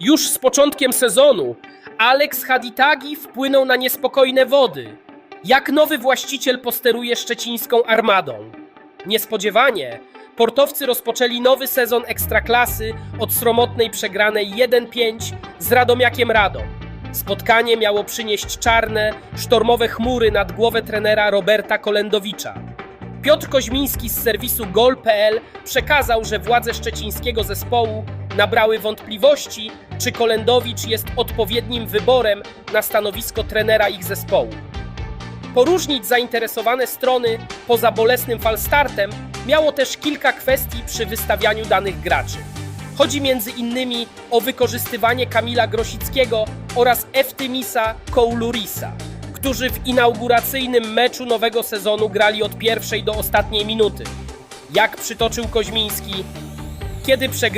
Już z początkiem sezonu Alex Haditagi wpłynął na niespokojne wody. Jak nowy właściciel posteruje szczecińską armadą? Niespodziewanie portowcy rozpoczęli nowy sezon ekstraklasy od sromotnej przegranej 1-5 z Radomiakiem Radom. Spotkanie miało przynieść czarne, sztormowe chmury nad głowę trenera Roberta Kolendowicza. Piotr Koźmiński z serwisu gol.pl przekazał, że władze szczecińskiego zespołu nabrały wątpliwości, czy Kolendowicz jest odpowiednim wyborem na stanowisko trenera ich zespołu. Poróżnić zainteresowane strony poza bolesnym falstartem miało też kilka kwestii przy wystawianiu danych graczy. Chodzi między innymi o wykorzystywanie Kamila Grosickiego oraz Eftimisa Koulurisa, którzy w inauguracyjnym meczu nowego sezonu grali od pierwszej do ostatniej minuty. Jak przytoczył Koźmiński, kiedy przegrywa